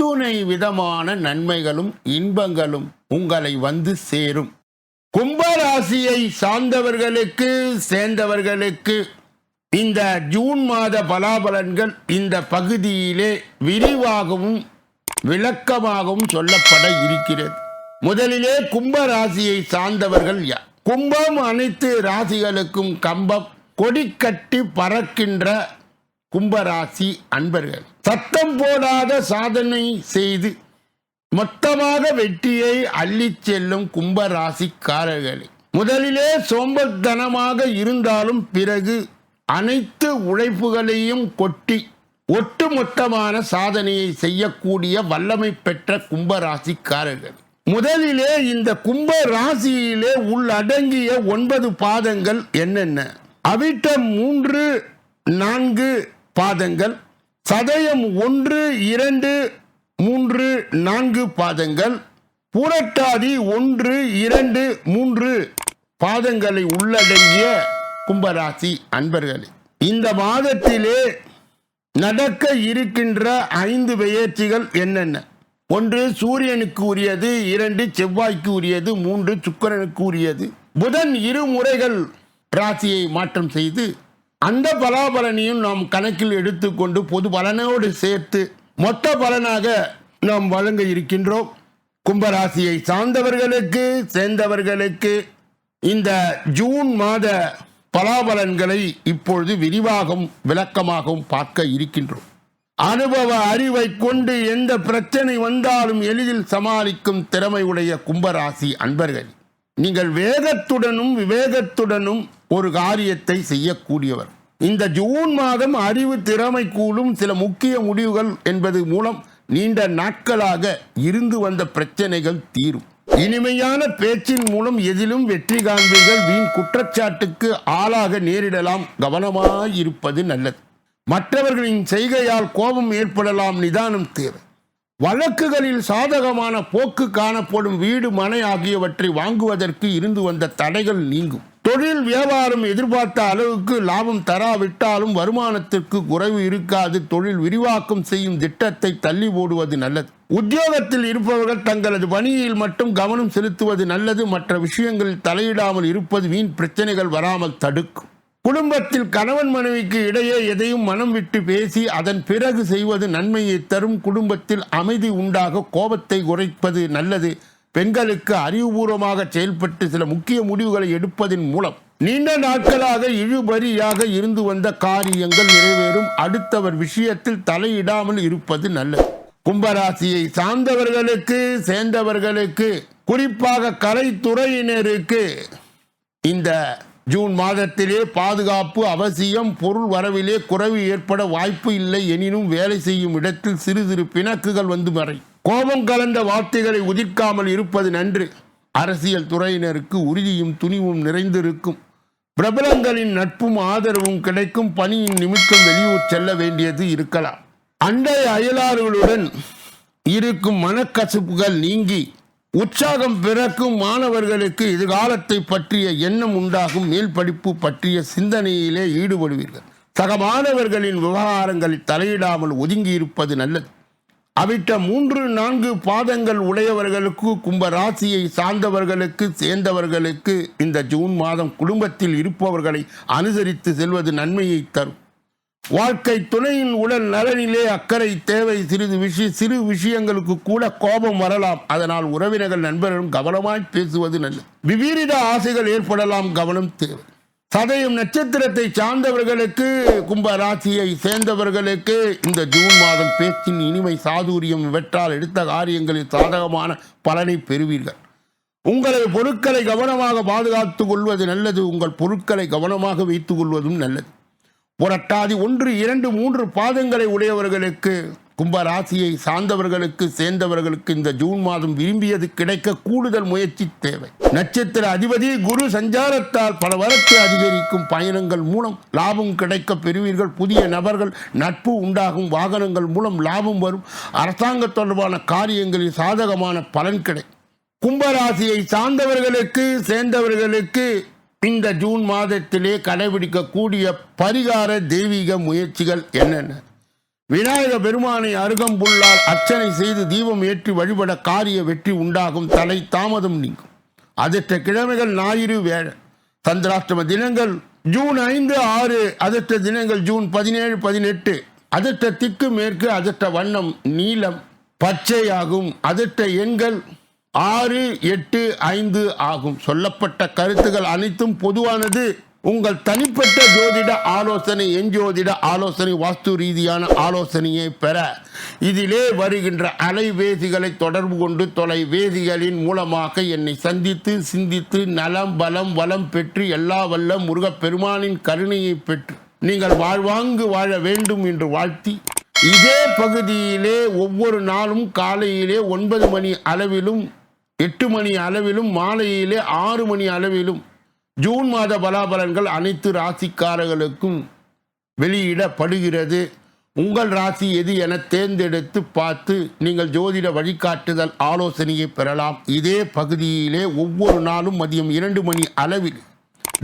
அத்துணை விதமான நன்மைகளும் இன்பங்களும் உங்களை வந்து சேரும். கும்பராசியை சார்ந்தவர்களுக்கு சேர்ந்தவர்களுக்கு இந்த ஜூன் மாத பலாபலன்கள் இந்த பகுதியிலே விரிவாகவும் விளக்கமாகவும் சொல்லப்பட இருக்கிறது. முதலிலே கும்ப ராசியை சார்ந்தவர்கள் யார்? கும்பம் அனைத்து ராசிகளுக்கும் கம்பம் கொடி கட்டி பறக்கின்ற கும்பராசி அன்பர்கள் சத்தம் போடாத சாதனை செய்து மொத்தமாக வெற்றியை அள்ளிச் செல்லும் கும்பராசிக்காரர்களே. முதலிலே சோம்பத்தனமாக இருந்தாலும் பிறகு அனைத்து உழைப்புகளையும் கொட்டி ஒட்டுமொத்தமான சாதனையை செய்யக்கூடிய வல்லமை பெற்ற கும்பராசிக்காரர்கள். முதலிலே இந்த கும்ப ராசியிலே உள்ளடங்கிய ஒன்பது பாதங்கள் என்னென்ன? அவிட்ட மூன்று நான்கு பாதங்கள். சதயம் ஒன்று இரண்டு மூன்று நான்கு பாதங்கள். புரட்டாதி ஒன்று இரண்டு மூன்று பாதங்களை உள்ளடங்கிய கும்பராசி அன்பர்களே இந்த மாதத்திலே நடக்க இருக்கின்ற ஐந்து பெயர்ச்சிகள் என்னென்ன? ஒன்று சூரியனுக்கு உரியது இரண்டு செவ்வாய்க்கு உரியது மூன்று சுக்கிரனுக்கு உரியது. புதன் இரு முறைகள் ராசியை மாற்றம் செய்து அந்த பலாபலனையும் நாம் கணக்கில் எடுத்துக்கொண்டு பொது பலனோடு சேர்த்து மொத்த பலனாக நாம் வழங்க இருக்கின்றோம். கும்பராசியை சார்ந்தவர்களுக்கு சேர்ந்தவர்களுக்கு இந்த ஜூன் மாத பலாபலன்களை இப்பொழுது விரிவாகவும் விளக்கமாகவும் பார்க்க இருக்கின்றோம். அனுபவ அறிவை கொண்டு எந்த பிரச்சனை வந்தாலும் எளிதில் சமாளிக்கும் திறமை உடைய கும்பராசி அன்பர்கள் நீங்கள் வேகத்துடனும் விவேகத்துடனும் ஒரு காரியத்தை செய்யக்கூடியவர். இந்த ஜூன் மாதம் அறிவு திறமை கூடும் சில முக்கிய முடிவுகள் என்பது மூலம் நீண்ட நாட்களாக இருந்து வந்த பிரச்சனைகள் தீரும். இனிமையான பேச்சின் மூலம் எதிலும் வெற்றி காண்பீர்கள். வீண் குற்றச்சாட்டுக்கு ஆளாக நேரிடலாம். கவனமாக இருப்பது நல்லது. மற்றவர்களின் செய்கையால் கோபம் ஏற்படலாம். நிதானம் தேவை. வழக்குகளில் சாதகமான போக்கு காணப்படும். வீடு மனை ஆகியவற்றை வாங்குவதற்கு இருந்து வந்த தடைகள் நீங்கும். தொழில் வியாபாரம் எதிர்பார்த்த அளவுக்கு லாபம் தராவிட்டாலும் வருமானத்திற்கு குறைவு இருக்காது. தொழில் விரிவாக்கம் செய்யும் திட்டத்தை தள்ளி போடுவது நல்லது. உத்தியோகத்தில் இருப்பவர்கள் தங்களது பணியில் மட்டும் கவனம் செலுத்துவது நல்லது. மற்ற விஷயங்களில் தலையிடாமல் இருப்பது வீண் பிரச்சனைகள் வராமல் தடுக்கும். குடும்பத்தில் கணவன் மனைவிக்கு இடையே எதையும் மனம் விட்டு பேசி அதன் பிறகு செய்வது நன்மையை தரும். குடும்பத்தில் அமைதி உண்டாக கோபத்தை குறைப்பது நல்லது. பெண்களுக்கு அறிவுபூர்வமாக செயல்பட்டு சில முக்கிய முடிவுகளை எடுப்பதன் மூலம் நீண்ட நாட்களாக இழுபறியாக இருந்து வந்த காரியங்கள் நிறைவேறும். அடுத்தவர் விஷயத்தில் தலையிடாமல் இருப்பது நல்லது. கும்பராசியை சார்ந்தவர்களுக்கு சேர்ந்தவர்களுக்கு குறிப்பாக கலைத்துறையினருக்கு இந்த ஜூன் மாதத்திலே பாதுகாப்பு அவசியம். பொருள் வரவிலே குறைவு ஏற்பட வாய்ப்பு இல்லை. எனினும் வேலை செய்யும் இடத்தில் சிறு சிறு பிணக்குகள் வந்து மறை கோபம் கலந்த வார்த்தைகளை உதிர்க்காமல் இருப்பது நன்று. அரசியல் துறையினருக்கு உறுதியும் துணிவும் நிறைந்திருக்கும். பிரபலங்களின் நட்பும் ஆதரவும் கிடைக்கும் பணியின் நிமித்தம் வெளியூர் செல்ல வேண்டியது இருக்கலாம். அண்டை அயலாறுகளுடன் இருக்கும் மனக்கசப்புகள் நீங்கி உற்சாகம் பிறக்கும் மாணவர்களுக்கு எதிர்காலத்தை பற்றிய எண்ணம் உண்டாகும் மேல் படிப்பு பற்றிய சிந்தனையிலே ஈடுபடுவீர்கள். சக மாணவர்களின் விவகாரங்களில் தலையிடாமல் ஒதுங்கி இருப்பது நல்லது. அவிட்ட மூன்று நான்கு பாதங்கள் உடையவர்களுக்கு கும்ப ராசியை சார்ந்தவர்களுக்கு சேர்ந்தவர்களுக்கு இந்த ஜூன் மாதம் குடும்பத்தில் இருப்பவர்களை அனுசரித்து செல்வது நன்மையை தரும். வாழ்க்கை துணையின் உடல் நலனிலே அக்கறை தேவை சிறிது விஷய சிறு விஷயங்களுக்கு கூட கோபம் வரலாம். அதனால் உறவினர்கள் நண்பர்களும் கவனமாய் பேசுவது நல்லது. விபரீத ஆசைகள் ஏற்படலாம் கவனம் தேவை. சதயம் நட்சத்திரத்தை சார்ந்தவர்களுக்கு கும்ப ராசியை சேர்ந்தவர்களுக்கு இந்த ஜூன் மாதம் பேச்சின் இனிமை சாதுரியம் இவற்றால் எடுத்த காரியங்களில் சாதகமான பலனை பெறுவீர்கள். உங்களை பொருட்களை கவனமாக பாதுகாத்துக் கொள்வது நல்லது உங்கள் பொருட்களை கவனமாக வைத்துக் கொள்வதும் நல்லது. புரட்டாதி ஒன்று இரண்டு மூன்று பாதங்களை உடையவர்களுக்கு கும்பராசியை சார்ந்தவர்களுக்கு சேர்ந்தவர்களுக்கு இந்த ஜூன் மாதம் விரும்பியது கிடைக்க கூடுதல் முயற்சி தேவை. நட்சத்திர அதிபதி குரு சஞ்சாரத்தால் பல வரத்து அதிகரிக்கும் பயணங்கள் மூலம் லாபம் கிடைக்க பெறுவீர்கள். புதிய நபர்கள் நட்பு உண்டாகும் வாகனங்கள் மூலம் லாபம் வரும். அரசாங்க தொடர்பான காரியங்களில் சாதகமான பலன் கிடைக்கும் கும்பராசியை சார்ந்தவர்களுக்கு சேர்ந்தவர்களுக்கு இந்த ஜூன் மாதத்திலே கடைபிடிக்கக்கூடிய பரிகார தெய்வீக முயற்சிகள் என்னென்ன? விநாயக பெருமானை அருகம்புல்லால் அர்ச்சனை செய்து தீபம் ஏற்றி வழிபட காரிய வெற்றி உண்டாகும். தலை தாமதம் நீங்கும். அதிர்ஷ்ட கிழமைகள் ஞாயிறு வேழ. சந்திராஷ்டம தினங்கள் ஜூன் ஐந்து ஆறு. அதிர்ஷ்ட தினங்கள் ஜூன் பதினேழு பதினெட்டு. அதிர்ஷ்ட திக்கு மேற்கு அதிர்ஷ்ட வண்ணம் நீலம் பச்சையாகும். அதிர்ஷ்ட எண்கள் ஆறு எட்டு ஐந்து ஆகும். சொல்லப்பட்ட கருத்துகள் அனைத்தும் பொதுவானது. உங்கள் தனிப்பட்ட ஜோதிட ஆலோசனை என் ஜோதிட ஆலோசனை வாஸ்து ரீதியான ஆலோசனையை பெற இதிலே வருகின்ற அலைவேதிகளை தொடர்பு கொண்டு தொலைவேதிகளின் மூலமாக என்னை சந்தித்து சிந்தித்து நலம் பலம் வளம் பெற்று எல்லா வல்ல முருகப்பெருமானின் கருணையை பெற்று நீங்கள் வாழ்வாங்கு வாழ வேண்டும் என்று வாழ்த்தி இதே பகுதியிலே ஒவ்வொரு நாளும் காலையிலே ஒன்பது மணி அளவிலும் எட்டு மணி அளவிலும் மாலையிலே ஆறு மணி அளவிலும் ஜூன் மாத பலாபலன்கள் அனைத்து ராசிக்காரர்களுக்கும் வெளியிடப்படுகிறது. உங்கள் ராசி எது என தேர்ந்தெடுத்து பார்த்து நீங்கள் ஜோதிட வழிகாட்டுதல் ஆலோசனையை பெறலாம். இதே பகுதியிலே ஒவ்வொரு நாளும் மதியம் இரண்டு மணி அளவில்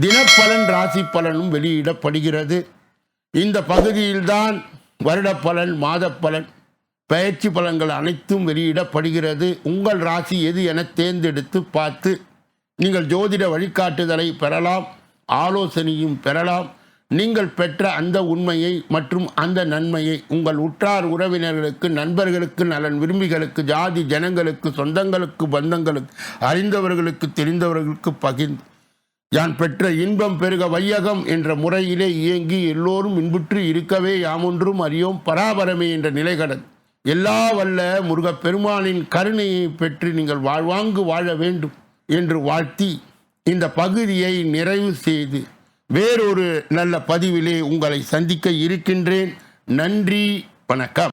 தினப்பலன் ராசி பலனும் வெளியிடப்படுகிறது. இந்த பகுதியில்தான் வருட பலன் பயிற்சி பலன்கள் அனைத்தும் வெளியிடப்படுகிறது. உங்கள் ராசி எது என தேர்ந்தெடுத்து பார்த்து நீங்கள் ஜோதிட வழிகாட்டுதலை பெறலாம் ஆலோசனையும் பெறலாம். நீங்கள் பெற்ற அந்த உண்மையை மற்றும் அந்த நன்மையை உங்கள் உற்றார் உறவினர்களுக்கு நண்பர்களுக்கு நலன் விரும்பிகளுக்கு ஜாதி ஜனங்களுக்கு சொந்தங்களுக்கு பந்தங்களுக்கு அறிந்தவர்களுக்கு தெரிந்தவர்களுக்கு பகிர்ந்து யான் பெற்ற இன்பம் பெருக வையகம் என்ற முறையிலே இயங்கி எல்லோரும் இன்புற்று இருக்கவே யாமொன்றும் அறியோம். பராபரமே என்ற நிலை கடந்து எல்லா வல்ல முருகப்பெருமானின் கருணையை பெற்று நீங்கள் வாழ்வாங்கு வாழ வேண்டும். என்று வாழ்த்தி இந்த பகுதியை நிறைவு செய்து வேறொரு நல்ல பதிவிலே உங்களை சந்திக்க இருக்கின்றேன். நன்றி வணக்கம்.